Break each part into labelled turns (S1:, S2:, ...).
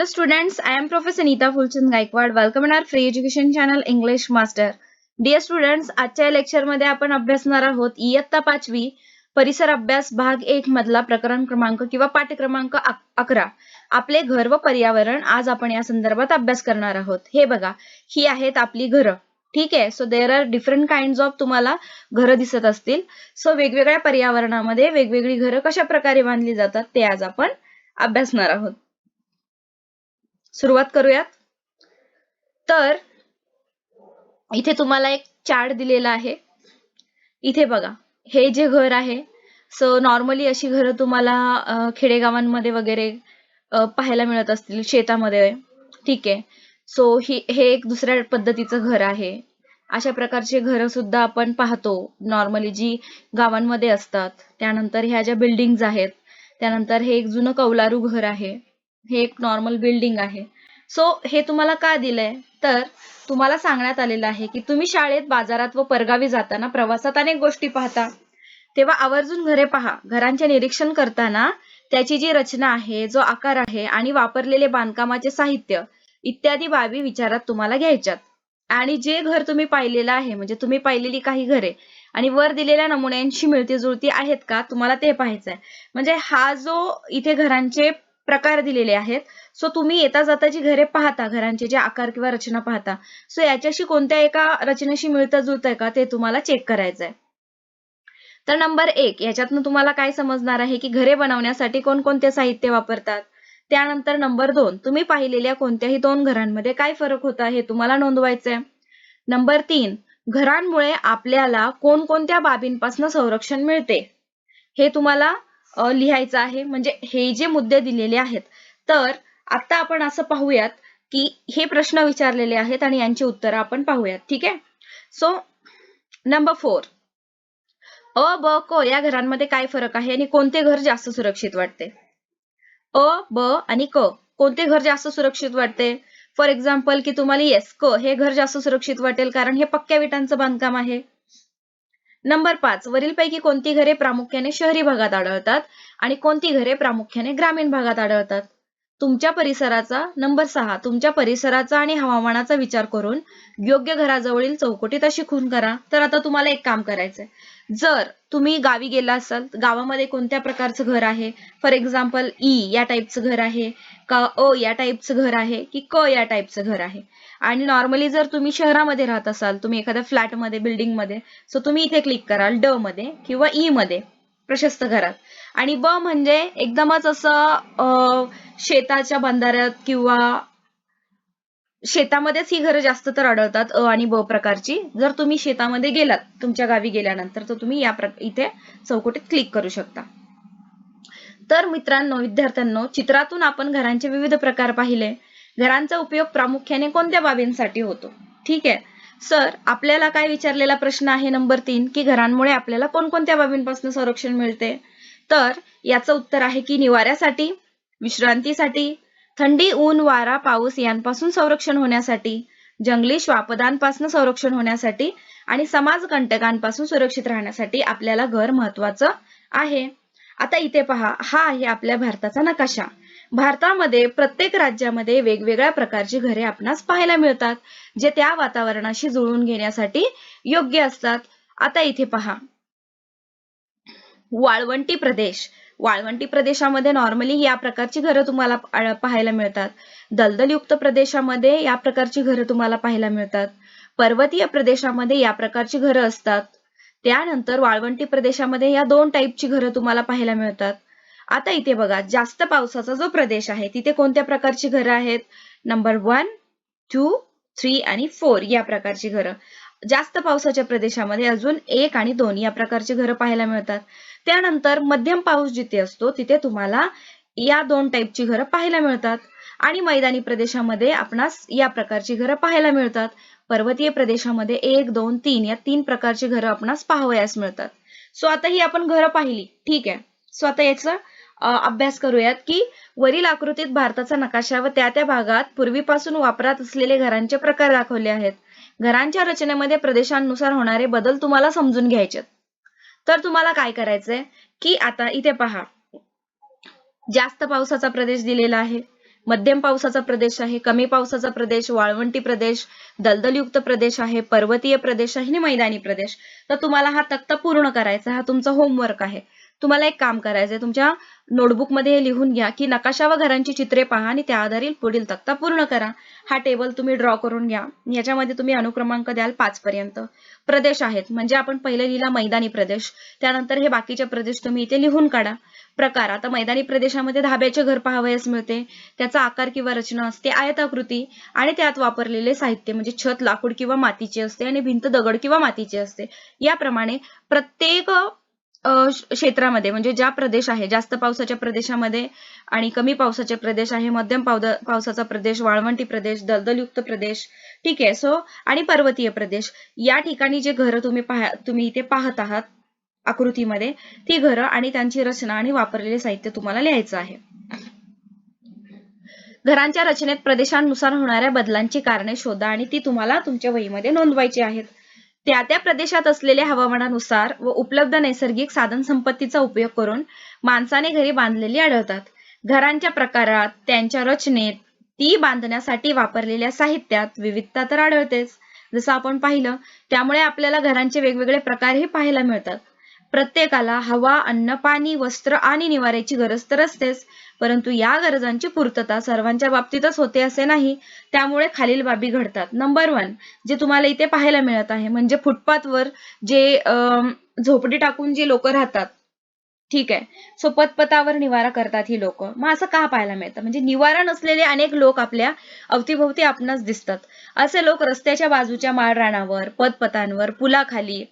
S1: Hello students, I am Professor Neeta Fulchand Gaikwad. Welcome in our free education channel English Master. Dear students, आजच्या लेक्चरमध्ये आपण अभ्यासणार आहोत इयत्ता पाचवी परिसर अभ्यास भाग एक मधला प्रकरण क्रमांक किंवा पाठ्यक्रमांक अकरा. आपले घर व पर्यावरण आज आपण या संदर्भात अभ्यास करणार आहोत. हे बघा ही आहेत आपली घरं. ठीक आहे? So there are different kind of तुम्हाला घरं दिसत असतील. सो वेगवेगळ्या पर्यावरणामध्ये वेगवेगळी घरं कशा प्रकारे बांधली जातात ते आज आपण अभ्यासणार आहोत. सुरुवात करूयात. तर इथे तुम्हाला एक चार्ट दिलेला आहे. इथे बघा हे जे घर आहे सो नॉर्मली अशी घरं तुम्हाला खेडेगावांमध्ये वगैरे पाहायला मिळत असतील शेतामध्ये. ठीक आहे. सो ही हे एक दुसऱ्या पद्धतीचं घर आहे. अशा प्रकारचे घरं सुद्धा आपण पाहतो नॉर्मली जी गावांमध्ये असतात. त्यानंतर ह्या ज्या बिल्डिंग्ज आहेत त्यानंतर हे एक जुनं कौलारू घर आहे. हे एक नॉर्मल बिल्डिंग आहे. सो हे तुम्हाला का दिलंय? तर तुम्हाला सांगण्यात आलेलं आहे की तुम्ही शाळेत बाजारात व परगावी जाताना प्रवासात अनेक गोष्टी पाहता. तेव्हा आवर्जून घरे पहा. घरांचे निरीक्षण करताना त्याची जी रचना आहे जो आकार आहे आणि वापरलेले बांधकामाचे साहित्य इत्यादी बाबी विचारात तुम्हाला घ्यायच्यात. आणि जे घर तुम्ही पाहिलेलं आहे म्हणजे तुम्ही पाहिलेली काही घरे आणि वर दिलेल्या नमुन्यांशी मिळती जुळती आहेत का? तुम्हाला ते पाहायचंय. म्हणजे हा जो इथे घरांचे प्रकार दिलेले आहेत. सो तुम्ही येता जाता जी घरे पाहता घरांचे जे आकार किंवा रचना पाहता. सो याच्याशी कोणत्या एका रचनेशी मिळतं जुळतंय का ते तुम्हाला चेक करायचंय. तर नंबर एक याच्यातनं तुम्हाला काय समजणार आहे की घरे बनवण्यासाठी कोणकोणते साहित्य वापरतात? त्यानंतर नंबर दोन तुम्ही पाहिलेल्या कोणत्याही दोन घरांमध्ये काय फरक होता हे तुम्हाला नोंदवायचंय. नंबर तीन घरांमुळे आपल्याला कोणकोणत्या बाबींपासून संरक्षण मिळते? हे तुम्हाला लिहायचं आहे. म्हणजे हे जे मुद्दे दिलेले आहेत. तर आता आपण असं पाहूयात की हे प्रश्न विचारलेले आहेत आणि यांची उत्तरं आपण पाहूयात. ठीक आहे? सो नंबर फोर अ ब क या घरांमध्ये काय फरक आहे आणि कोणते घर जास्त सुरक्षित वाटते? अ ब आणि क. कोणते घर जास्त सुरक्षित वाटते? फॉर एक्झाम्पल की तुम्हाला येस क हे घर जास्त सुरक्षित वाटेल कारण हे पक्क्या विटांचं बांधकाम आहे. नंबर पाच वरीलपैकी कोणती घरे प्रामुख्याने शहरी भागात आढळतात आणि कोणती घरे प्रामुख्याने ग्रामीण भागात आढळतात? तुमच्या परिसराचा नंबर सहा तुमच्या परिसराचा आणि हवामानाचा विचार करून योग्य घराजवळील चौकटीत अशी खून करा. तर आता तुम्हाला एक काम करायचंय. जर तुम्ही गावी गेला असाल गावामध्ये कोणत्या प्रकारचं घर आहे? फॉर एक्झाम्पल ई या टाईपचं घर आहे का अ या टाईपचं घर आहे की क या टाईपचं घर आहे? आणि नॉर्मली जर तुम्ही शहरामध्ये राहत असाल तुम्ही एखाद्या फ्लॅटमध्ये बिल्डिंगमध्ये सो तुम्ही इथे क्लिक कराल ड मध्ये किंवा ई मध्ये प्रशस्त घरात. आणि ब म्हणजे एकदमच असं शेताच्या बंधाऱ्यात किंवा शेतामध्येच ही घरं जास्त तर आढळतात अ आणि ब प्रकारची. जर तुम्ही शेतामध्ये गेलात तुमच्या गावी गेल्यानंतर तर तुम्ही या इथे चौकटीत क्लिक करू शकता. तर मित्रांनो विद्यार्थ्यांनो चित्रातून आपण घरांचे विविध प्रकार पाहिले. घरांचा उपयोग प्रामुख्याने कोणत्या बाबींसाठी होतो? ठीक आहे. सर आपल्याला काय विचारलेला प्रश्न आहे नंबर तीन की घरांमुळे आपल्याला कोणकोणत्या बाबींपासून संरक्षण मिळते? तर याचं उत्तर आहे की निवाऱ्यासाठी विश्रांतीसाठी थंडी ऊन वारा पाऊस यांपासून संरक्षण होण्यासाठी जंगली श्वापदांपासून संरक्षण होण्यासाठी आणि समाजकंटकांपासून सुरक्षित राहण्यासाठी आपल्याला घर महत्वाचं आहे. आता इथे पहा हा आहे आपल्या भारताचा नकाशा. भारतामध्ये प्रत्येक राज्यामध्ये वेगवेगळ्या प्रकारची घरे आपणास पाहायला मिळतात जे त्या वातावरणाशी जुळवून घेण्यासाठी योग्य असतात. आता इथे पहा. वाळवंटी प्रदेश. वाळवंटी प्रदेशामध्ये नॉर्मली या प्रकारची घरं तुम्हाला पाहायला मिळतात. दलदलयुक्त प्रदेशामध्ये या प्रकारची घरं तुम्हाला पाहायला मिळतात. पर्वतीय प्रदेशामध्ये या प्रकारची घरं असतात. त्यानंतर वाळवंटी प्रदेशामध्ये या दोन टाईपची घरं तुम्हाला पाहायला मिळतात. आता इथे बघा जास्त पावसाचा जो प्रदेश आहे तिथे कोणत्या प्रकारची घरं आहेत? नंबर वन टू थ्री आणि फोर या प्रकारची घरं. जास्त पावसाच्या प्रदेशामध्ये अजून एक आणि दोन या प्रकारची घरं पाहायला मिळतात. त्यानंतर मध्यम पाऊस जिथे असतो तिथे तुम्हाला या दोन टाईपची घरं पाहायला मिळतात. आणि मैदानी प्रदेशामध्ये आपणास या प्रकारची घरं पाहायला मिळतात. पर्वतीय प्रदेशामध्ये एक दोन तीन या तीन प्रकारची घरं आपणास पाहावयास मिळतात. सो आता ही आपण घरं पाहिली. ठीक आहे. सो आता याचा अभ्यास करूयात की वरील आकृतीत भारताचा नकाशा व त्या त्या भागात पूर्वीपासून वापरात असलेले घरांचे प्रकार दाखवले आहेत. घरांच्या रचनेमध्ये प्रदेशांनुसार होणारे बदल तुम्हाला समजून घ्यायचे तर तुम्हाला काय करायचंय? की आता इथे पहा. जास्त पावसाचा प्रदेश दिलेला आहे. मध्यम पावसाचा प्रदेश आहे कमी पावसाचा प्रदेश वाळवंटी प्रदेश दलदलयुक्त प्रदेश आहे पर्वतीय प्रदेश आहे आणि मैदानी प्रदेश. तर तुम्हाला हा तक्ता पूर्ण करायचा हा तुमचा होमवर्क आहे. तुम्हाला एक काम करायचंय. तुमच्या नोटबुकमध्ये हे लिहून घ्या की नकाशा व घरांची चित्रे पहा आणि त्या आधारे पुढील तक्ता पूर्ण करा. हा टेबल तुम्ही ड्रॉ करून घ्या. याच्यामध्ये तुम्ही अनुक्रमांक द्याल पाच पर्यंत. प्रदेश आहेत. म्हणजे आपण पहिले लिहिला मैदानी प्रदेश. त्यानंतर हे बाकीचे प्रदेश तुम्ही इथे लिहून काढा. प्रकार. आता मैदानी प्रदेशामध्ये धाब्याचे घर पाहावयास मिळते. त्याचा आकार किंवा रचना असते आयताकृती आणि त्यात वापरलेले साहित्य म्हणजे छत लाकूड किंवा मातीचे असते आणि भिंत दगड किंवा मातीची असते. याप्रमाणे प्रत्येक क्षेत्रामध्ये म्हणजे ज्या प्रदेश आहे जास्त पावसाच्या प्रदेशामध्ये आणि कमी पावसाचे प्रदेश आहे मध्यम पावसाचा प्रदेश वाळवंटी प्रदेश दलदलयुक्त प्रदेश ठीक आहे. सो आणि पर्वतीय प्रदेश या ठिकाणी जे घरं तुम्ही पाहा तुम्ही इथे पाहत आहात आकृतीमध्ये ती घरं आणि त्यांची रचना आणि वापरलेले साहित्य तुम्हाला लिहायचं आहे. घरांच्या रचनेत प्रदेशानुसार होणाऱ्या बदलांची कारणे शोधा आणि ती तुम्हाला तुमच्या वहीमध्ये नोंदवायची आहेत. त्या त्या प्रदेशात असलेल्या हवामानानुसार व उपलब्ध नैसर्गिक साधन संपत्तीचा उपयोग करून माणसाने घरे बांधलेली आढळतात. घरांच्या प्रकारात त्यांच्या रचनेत ती बांधण्यासाठी वापरलेल्या साहित्यात विविधता तर आढळतेच. जसं आपण पाहिलं त्यामुळे आपल्याला घरांचे वेगवेगळे प्रकारही पाहायला मिळतात. प्रत्येकाला हवा अन्न पाणी वस्त्र आणि निवाऱ्याची गरज तर असतेच. परंतु या गरजांची पूर्तता सर्वांच्या बाबतीतच होते असे नाही त्यामुळे खालील बाबी घडतात. नंबर वन जे तुम्हाला इथे पाहायला मिळत आहे म्हणजे फुटपाथवर जे झोपडी टाकून जे लोक राहतात ठीक आहे सो पतपतावर निवारा करतात ही लोक. मग असं का पाहायला मिळतं? म्हणजे निवारा नसलेले अनेक लोक आपल्या अवतीभोवती आपणास दिसतात. असे लोक रस्त्याच्या बाजूच्या माळरानावर पदपथांवर पुलाखाली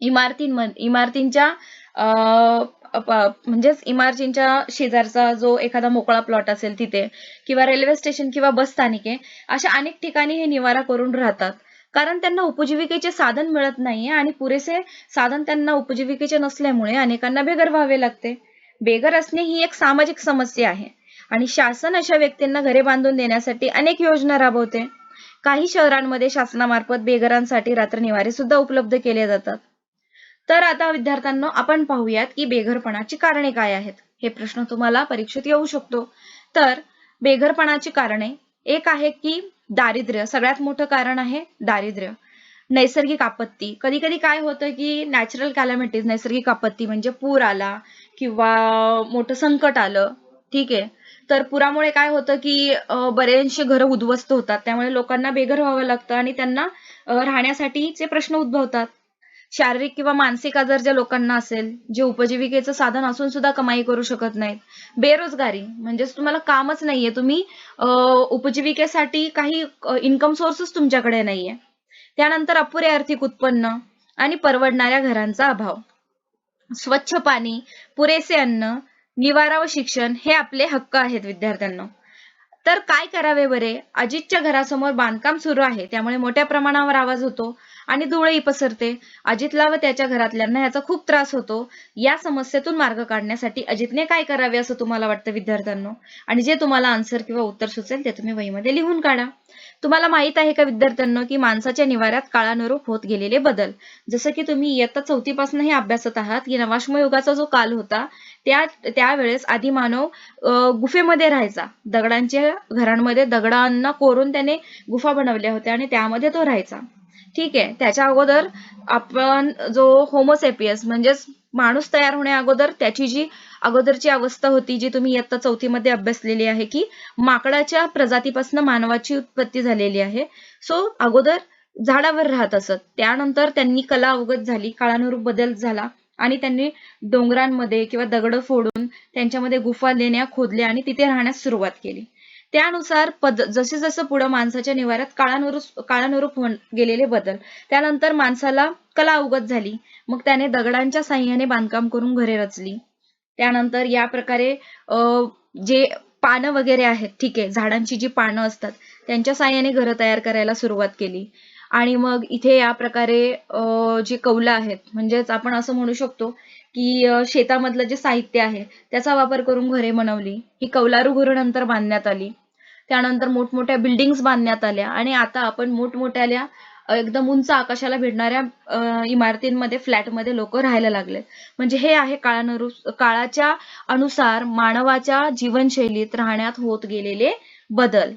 S1: इमारतींमध्ये इमारतींच्या अं, म्हणजेच इमारतींच्या शेजारचा जो एखादा मोकळा प्लॉट असेल तिथे किंवा रेल्वे स्टेशन किंवा बस स्थानिके अशा अनेक ठिकाणी हे निवारा करून राहतात. कारण त्यांना उपजीविकेचे साधन मिळत नाहीये आणि पुरेसे साधन त्यांना उपजीविकेचे नसल्यामुळे अनेकांना बेघर व्हावे लागते. बेघर असणे ही एक सामाजिक समस्या आहे. आणि शासन अशा व्यक्तींना घरे बांधून देण्यासाठी अनेक योजना राबवते. काही शहरांमध्ये शासनामार्फत बेघरांसाठी रात्र निवारे सुद्धा उपलब्ध केले जातात. तर आता विद्यार्थ्यांनो आपण पाहूयात की बेघरपणाची कारणे काय आहेत? हे प्रश्न तुम्हाला परीक्षेत येऊ शकतो. तर बेघरपणाची कारणे. एक आहे की दारिद्र्य सगळ्यात मोठं कारण आहे दारिद्र्य. नैसर्गिक आपत्ती. कधी कधी काय होतं की नॅचरल कॅलॅमिटीज नैसर्गिक आपत्ती म्हणजे पूर आला किंवा मोठं संकट आलं ठीक आहे? तर पुरामुळे काय होतं की बरेचसे घरं उद्ध्वस्त होतात. त्यामुळे लोकांना बेघर व्हावं लागतं आणि त्यांना राहण्यासाठीचे प्रश्न उद्भवतात. शारीरिक किंवा मानसिक आजार ज्या लोकांना असेल जे उपजीविकेचं साधन असून सुद्धा कमाई करू शकत नाहीत. बेरोजगारी म्हणजेच तुम्हाला कामच नाहीये. तुम्ही उपजीविकेसाठी काही इन्कम सोर्सच तुमच्याकडे नाहीये. त्यानंतर अपुरे आर्थिक उत्पन्न आणि परवडणाऱ्या घरांचा अभाव. स्वच्छ पाणी पुरेसे अन्न निवारा व शिक्षण हे आपले हक्क आहेत विद्यार्थ्यांना. तर काय करावे बरे? अजितच्या घरासमोर बांधकाम सुरू आहे. त्यामुळे मोठ्या प्रमाणावर आवाज होतो. आणि धुळही पसरते. अजितला व त्याच्या घरातल्यांना याचा खूप त्रास होतो. या समस्येतून मार्ग काढण्यासाठी अजितने काय करावे असं तुम्हाला वाटतं विद्यार्थ्यांनो? आणि जे तुम्हाला आन्सर किंवा उत्तर सुचेल ते तुम्ही वहीमध्ये लिहून काढा. तुम्हाला माहीत आहे का विद्यार्थ्यांनो की माणसाच्या निवाऱ्यात काळानुरूप होत गेलेले बदल? जसं की तुम्ही इयत्ता चौथीपासून हे अभ्यासत आहात की नवाश्म युगाचा जो काल होता त्या त्यावेळेस आधी मानव गुफेमध्ये राहायचा. दगडांच्या घरांमध्ये दगडांना कोरून त्याने गुफा बनवल्या होत्या आणि त्यामध्ये तो राहायचा. ठीक आहे. त्याच्या अगोदर आपण जो होमोसेपियस म्हणजेच माणूस तयार होण्या अगोदर त्याची जी अगोदरची अवस्था होती जी तुम्ही इयत्ता चौथीमध्ये अभ्यासलेली आहे की माकडाच्या प्रजातीपासून मानवाची उत्पत्ती झालेली आहे. सो अगोदर झाडावर राहत असत. त्यानंतर त्यांनी कला अवगत झाली काळानुरूप बदल झाला आणि त्यांनी डोंगरांमध्ये किंवा दगड फोडून त्यांच्यामध्ये गुफा लेण्या खोदल्या आणि तिथे राहण्यास सुरुवात केली. त्यानुसार पद जसे जसं पुढे माणसाच्या निवाऱ्यात काळानुरूप काळानुरूप गेलेले बदल त्यानंतर माणसाला कला अवगत झाली. मग त्याने दगडांच्या साह्याने बांधकाम करून घरे रचली. त्यानंतर या प्रकारे जे पानं वगैरे आहेत ठीक आहे झाडांची जी पानं असतात त्यांच्या साह्याने घरं तयार करायला सुरुवात केली. आणि मग इथे या प्रकारे जे कौलं आहेत म्हणजेच आपण असं म्हणू शकतो की शेतामधलं जे साहित्य आहे त्याचा वापर करून घरे बनवली. ही कौलारू घरं नंतर बांधण्यात आली. त्यानंतर मोठमोठ्या बिल्डिंग्स बांधण्यात आल्या. आणि आता आपण मोठमोठ्याल्या एकदम उंच आकाशाला भिडणाऱ्या इमारतींमध्ये फ्लॅटमध्ये लोक राहायला लागले. म्हणजे हे आहे काळानुरु काळाच्या अनुसार मानवाच्या जीवनशैलीत राहण्यात होत गेलेले बदल.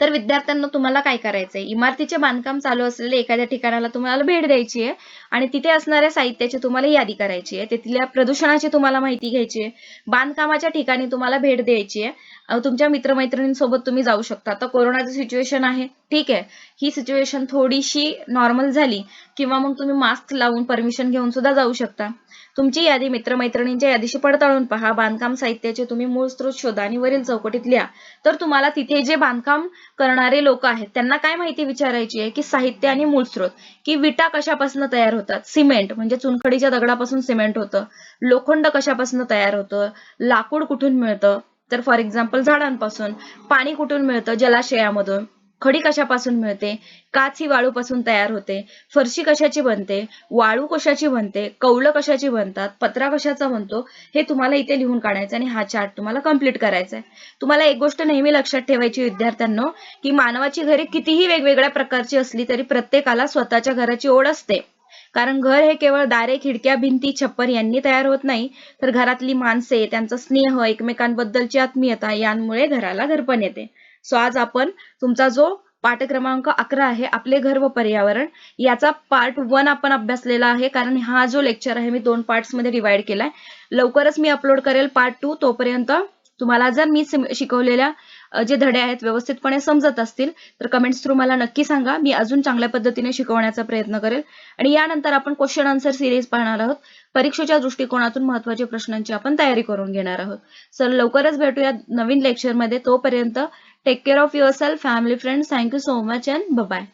S1: तर विद्यार्थ्यांना तुम्हाला काय करायचंय? इमारतीचे बांधकाम चालू असलेल्या एखाद्या ठिकाणाला तुम्हाला भेट द्यायची आहे आणि तिथे असणाऱ्या साहित्याची तुम्हाला यादी करायची आहे. तिथल्या प्रदूषणाची तुम्हाला माहिती घ्यायची आहे. बांधकामाच्या ठिकाणी तुम्हाला भेट द्यायची आहे. तुमच्या मित्रमैत्रिणींसोबत तुम्ही जाऊ शकता. आता कोरोनाची सिच्युएशन आहे. ठीक आहे. ही सिच्युएशन थोडीशी नॉर्मल झाली किंवा मग तुम्ही मास्क लावून परमिशन घेऊन सुद्धा जाऊ शकता. तुमची यादी मित्रमैत्रिणींच्या यादीशी पडताळून पहा. बांधकाम साहित्याचे तुम्ही मूळ स्रोत शोधा आणि वरील चौकटीत लिहा तर तुम्हाला तिथे जे बांधकाम करणारे लोक आहेत त्यांना काय माहिती विचारायची आहे? की साहित्य आणि मूळ स्रोत. की विटा कशापासून तयार होतात? सिमेंट म्हणजे चुनखडीच्या दगडापासून सिमेंट होतं. लोखंड कशापासून तयार होतं? लाकूड कुठून मिळतं? तर फॉर एक्झाम्पल झाडांपासून. पाणी कुठून मिळतं? जलाशयामधून. खडी कशापासून मिळते? काच ही वाळूपासून तयार होते. फरशी कशाची बनते? वाळू कशाची बनते? कौल कशाची बनतात? पत्रा कशाचा बनतो? हे तुम्हाला इथे लिहून काढायचं आणि हा चार्ट तुम्हाला कंप्लीट करायचा आहे. तुम्हाला एक गोष्ट नेहमी लक्षात ठेवायची विद्यार्थ्यांनो की मानवाची घरे कितीही वेगवेगळ्या प्रकारची असली तरी प्रत्येकाला स्वतःच्या घराची ओढ असते. कारण घर हे केवळ दारे खिडक्या भिंती छप्पर यांनी तयार होत नाही. तर घरातली माणसे त्यांचा स्नेह एकमेकांबद्दलची आत्मीयता यांमुळे घराला घरपण येते. सो आज आपण तुमचा जो पाठ क्रमांक अकरा आहे आपले घर व पर्यावरण याचा पार्ट वन आपण अभ्यासलेला आहे. कारण हा जो लेक्चर आहे मी दोन पार्ट्समध्ये डिवाइड केलाय. लवकरच मी अपलोड करेल पार्ट टू तोपर्यंत तुम्हाला जर मी शिकवलेल्या जे धडे आहेत व्यवस्थितपणे समजत असतील तर कमेंट्स थ्रू मला नक्की सांगा. मी अजून चांगल्या पद्धतीने शिकवण्याचा प्रयत्न करेल. आणि यानंतर आपण क्वेश्चन आन्सर सिरीज पाहणार आहोत. परीक्षेच्या दृष्टिकोनातून महत्त्वाच्या प्रश्नांची आपण तयारी करून घेणार आहोत. सर लवकरच भेटूया नवीन लेक्चरमध्ये तोपर्यंत take care of yourself family friends thank you so much and bye